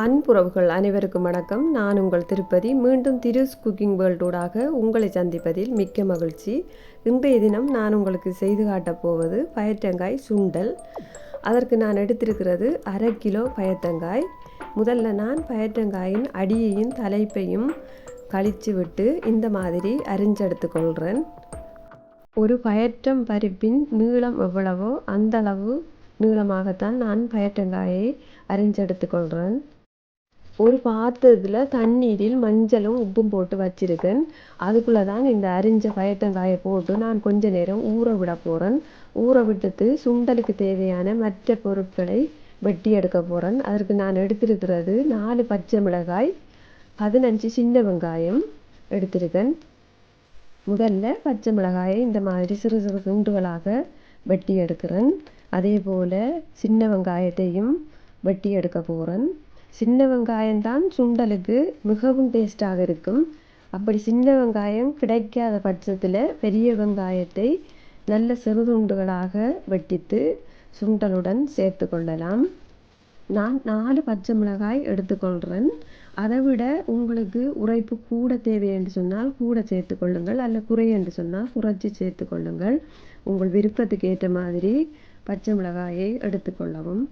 அன்புறவுகள் அனைவருக்கும் வணக்கம். நான் உங்கள் திருப்பதி. மீண்டும் திருஸ் குக்கிங் வேர்ல்டூடாக உங்களை சந்திப்பதில் மிக்க மகிழ்ச்சி. இன்றைய தினம் நான் உங்களுக்கு செய்து காட்டப் போவது பயற்றங்காய் சுண்டல். அதற்கு நான் எடுத்திருக்கிறது அரை கிலோ பயத்தங்காய். முதல்ல நான் பயற்றங்காயின் அடியையும் தலைப்பையும் கழித்து விட்டு இந்த மாதிரி அரிஞ்செடுத்து கொள்கிறேன் ஒரு பயற்றம் பருப்பின் நீளம் எவ்வளவோ அந்தளவு நீளமாகத்தான் நான் பயற்றங்காயை அரிஞ்செடுத்து கொள்கிறேன் ஒரு பாத்திரத்தில் தண்ணீரில் மஞ்சளும் உப்பும் போட்டு வச்சிருக்கேன். அதுக்குள்ளே தான் இந்த அரிஞ்ச பயத்தங்காயை போட்டு நான் கொஞ்ச நேரம் ஊற விட போகிறேன் ஊற விட்டுட்டு சுண்டலுக்கு தேவையான மற்ற பொருட்களை வெட்டி எடுக்க போகிறேன் அதற்கு நான் எடுத்திருக்கிறது நாலு பச்சை மிளகாய் பதினஞ்சு சின்ன வெங்காயம் எடுத்திருக்கேன். முதல்ல பச்சை மிளகாயை இந்த மாதிரி சிறு சிறு துண்டுகளாக வெட்டி எடுக்கிறேன். அதே போல் சின்ன வெங்காயத்தையும் வெட்டி எடுக்க போகிறேன் சின்ன வெங்காயம்தான் சுண்டலுக்கு மிகவும் டேஸ்ட்டாக இருக்கும். அப்படி சின்ன வெங்காயம் கிடைக்காத பட்சத்தில் பெரிய வெங்காயத்தை நல்ல சிறு துண்டுகளாக வெட்டித்து சுண்டலுடன் சேர்த்து கொள்ளலாம். நான் நாலு பச்சை மிளகாய் எடுத்துக்கொள்கிறேன் அதை விட உங்களுக்கு உரைப்பு கூட தேவை என்று சொன்னால் கூட சேர்த்து கொள்ளுங்கள். அல்ல குறை என்று சொன்னால் குறைச்சி சேர்த்து கொள்ளுங்கள். உங்கள் விருப்பத்துக்கு ஏற்ற மாதிரி பச்சை மிளகாயை எடுத்துக்கொள்ளவும்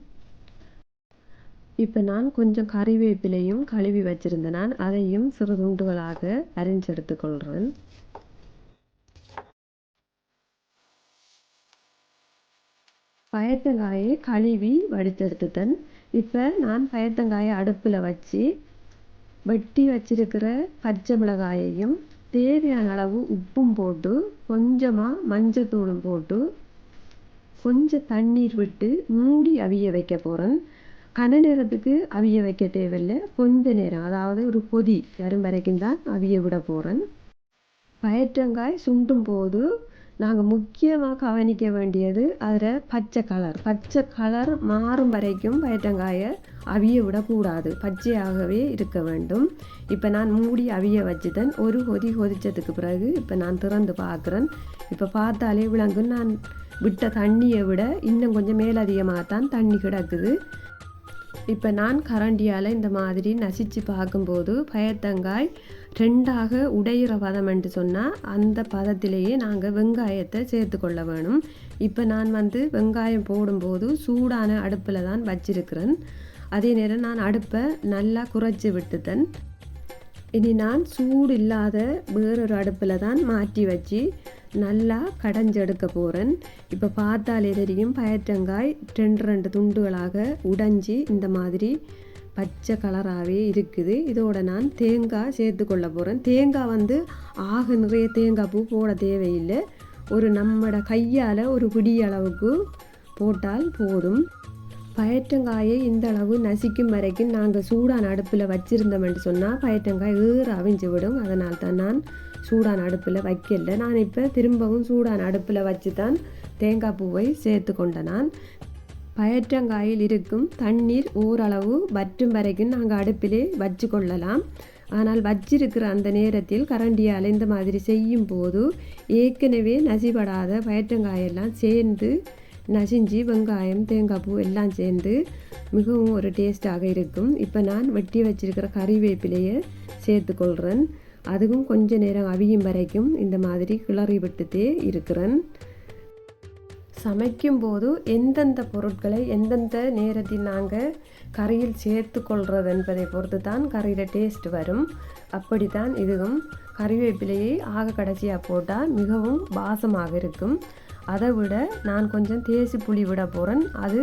இப்போ நான் கொஞ்சம் கறிவேப்பிலையும் கழுவி வச்சுருந்தேன் நான் அதையும் சிறு துண்டுகளாக அரிஞ்சு எடுத்துக்கொள்கிறேன் பயத்தங்காயை கழுவி வடித்தெடுத்துட்டேன். இப்போ நான் பயத்தங்காயை அடுப்பில் வச்சு வெட்டி வச்சிருக்கிற பச்சை மிளகாயையும் தேவையான அளவு உப்பும் போட்டு கொஞ்சமாக மஞ்சத்தூளும் போட்டு கொஞ்சம் தண்ணீர் விட்டு மூடி அவிய வைக்க போகிறேன் கன நேரத்துக்கு அவிய வைக்க தேவையில்லை. கொஞ்ச நேரம் அதாவது ஒரு கொதி வரும் வரைக்கும் தான் அவிய விட போகிறேன் பயற்றங்காய் சுண்டும் போது நாங்கள் முக்கியமாக கவனிக்க வேண்டியது அதில் பச்சை கலர். பச்சை கலர் மாறும் வரைக்கும் பயற்றங்காயை அவிய விடக்கூடாது பச்சையாகவே இருக்க வேண்டும். இப்போ நான் மூடி அவிய வச்சுட்டேன். ஒரு கொதி கொதித்ததுக்கு பிறகு இப்போ நான் திறந்து பார்க்குறேன். இப்போ பார்த்தாலே விளங்கும். நான் விட்ட தண்ணியை விட இன்னும் கொஞ்சம் மேலதிகமாக தான் தண்ணி கிடக்குது. இப்போ நான் கரண்டியால் இந்த மாதிரி நசிச்சு பார்க்கும்போது பயத்தங்காய் ரெண்டாக உடையிற பதம் என்று சொன்னால் அந்த பதத்திலேயே நாங்கள் வெங்காயத்தை சேர்த்து கொள்ள வேணும். இப்போ நான் வந்து வெங்காயம் போடும்போது சூடான அடுப்பில் தான் வச்சிருக்கிறேன். அதே நேரம் நான் அடுப்பை நல்லா குறைச்சி விட்டுத்தேன் இனி நான் சூடு இல்லாத வேறொரு அடுப்பில் தான் மாற்றி வச்சு நல்லா கடைஞ்செடுக்க போகிறேன் இப்போ பார்த்தாலே தெரியும் பயற்றங்காய் ரெண்டு ரெண்டு துண்டுகளாக உடைஞ்சி இந்த மாதிரி பச்சை கலராகவே இருக்குது. இதோட நான் தேங்காய் சேர்த்து கொள்ள போகிறேன் தேங்காய் வந்து ஆக நிறைய தேங்காய் பூ போட தேவையில்லை. ஒரு நம்மட கையால் ஒரு பிடி அளவுக்கு போட்டால் போதும். பயற்றங்காயை இந்த அளவு நசிக்கும் வரைக்கும் நாங்கள் சூடான அடுப்பில் வச்சுருந்தோம்னு சொன்னால் பயற்றங்காய் ஏறு அவிஞ்சு விடும். அதனால் தான் நான் சூடான அடுப்பில் வைக்கல. நான் இப்போ திரும்பவும் சூடான அடுப்பில் வச்சு தான் தேங்காய் பூவை சேர்த்து கொண்ட நான். பயற்றங்காயில் இருக்கும் தண்ணீர் ஓரளவு வற்றும் வரைக்கும் நாங்கள் அடுப்பிலே வச்சு கொள்ளலாம். ஆனால் வச்சிருக்கிற அந்த நேரத்தில் கரண்டியால் இந்த மாதிரி செய்யும் போது ஏற்கனவே நசிபடாத பயற்றங்காயெல்லாம் சேர்ந்து நசிஞ்சு வெங்காயம் தேங்காய் பூ எல்லாம் சேர்ந்து மிகவும் ஒரு டேஸ்ட்டாக இருக்கும். இப்போ நான் வெட்டி வச்சிருக்கிற கறிவேப்பிலையை சேர்த்துக்கொள்கிறேன். அதுவும் கொஞ்ச நேரம் அவியும் வரைக்கும் இந்த மாதிரி கிளறி விட்டுட்டே இருக்கிறேன். சமைக்கும் போது எந்தெந்த பொருட்களை எந்தெந்த நேரத்தில் நாங்கள் கறியில் சேர்த்து கொள்வது என்பதை பொறுத்து தான் கறியில் டேஸ்ட் வரும். அப்படி தான் இதுவும் கறிவேப்பிலையை ஆக கடைசியாக போட்டால் மிகவும் வாசமாக இருக்கும். அதை விட நான் கொஞ்சம் தேசி புளி விட போகிறேன் அது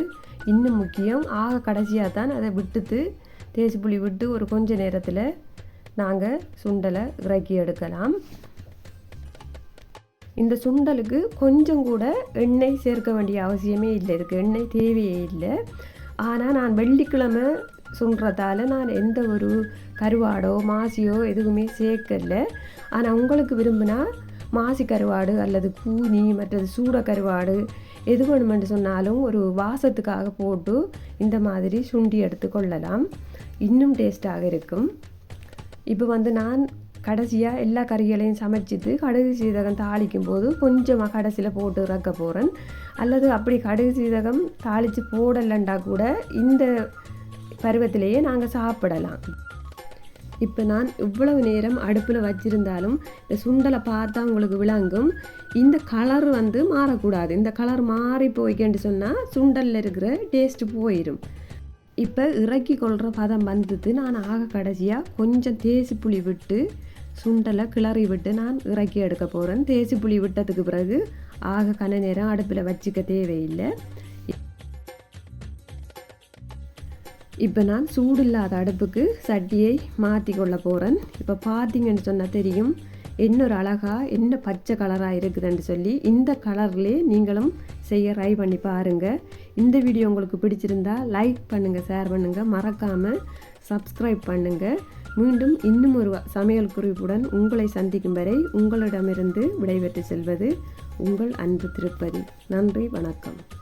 இன்னும் முக்கியம். ஆக கடைசியாக தான் அதை விட்டுட்டு தேசி புளி விட்டு ஒரு கொஞ்ச நேரத்தில் நாங்கள் சுண்டலை விறக்கி எடுக்கலாம். இந்த சுண்டலுக்கு கொஞ்சம் கூட எண்ணெய் சேர்க்க வேண்டிய அவசியமே இல்லை. இதுக்கு எண்ணெய் தேவையே இல்லை. ஆனால் நான் வெள்ளிக்கிழமை சுண்டுறதால நான் எந்த ஒரு கருவாடோ மாசியோ எதுவுமே சேர்க்கல. ஆனால் உங்களுக்கு விரும்பினா மாசி கருவாடு அல்லது கூனி மற்றது சூட கருவாடு எது வேணுமென்று சொன்னாலும் ஒரு வாசத்துக்காக போட்டு இந்த மாதிரி சுண்டி எடுத்து கொள்ளலாம். இன்னும் டேஸ்ட்டாக இருக்கும். இப்போ வந்து நான் கடைசியாக எல்லா கறிகளையும் சமைச்சிட்டு கடுகு சீரகம் தாளிக்கும் போது கொஞ்சமாக கடைசியில் போட்டு இறக்க போகிறேன் அல்லது அப்படி கடுகு சீரகம் தாளித்து போடலைண்டா கூட இந்த பருவத்திலேயே நாங்கள் சாப்பிடலாம். இப்போ நான் இவ்வளவு நேரம் அடுப்பில் வச்சுருந்தாலும் இந்த சுண்டலை பார்த்தா உங்களுக்கு விளங்கும். இந்த கலர் வந்து மாறக்கூடாது. இந்த கலர் மாறி போய்க்கேன்னு சொன்னால் சுண்டலில் இருக்கிற டேஸ்ட்டு போயிடும் இப்போ இறக்கி கொள்கிற பதம் வந்தது. நான் ஆக கடைசியாக கொஞ்சம் தேசி புளி விட்டு சுண்டலை கிளறி விட்டு நான் இறக்கி எடுக்க போகிறேன் தேசி புளி விட்டதுக்கு பிறகு ஆக கன நேரம் அடுப்பில் வச்சுக்க தேவையில்லை. இப்போ நான் சூடு இல்லாத அடுப்புக்கு சட்டியை மாற்றி கொள்ள போகிறேன் இப்போ பார்த்தீங்கன்னு சொன்னால் தெரியும் இன்னொரு அழகா என்ன பச்சை கலராக இருக்குதுன்னு சொல்லி இந்த கலர்லேயே நீங்களும் செய்ய ட்ரை பண்ணி பாருங்கள் இந்த வீடியோ உங்களுக்கு பிடிச்சிருந்தா லைக் பண்ணுங்கள் ஷேர் பண்ணுங்கள் மறக்காமல் சப்ஸ்கிரைப் பண்ணுங்கள் மீண்டும் இன்னும் ஒரு சமையல் குறிப்புடன் உங்களை சந்திக்கும் வரை உங்களிடமிருந்து விடைபெற்று செல்வது உங்கள் அன்பு திருப்பதி. நன்றி வணக்கம்.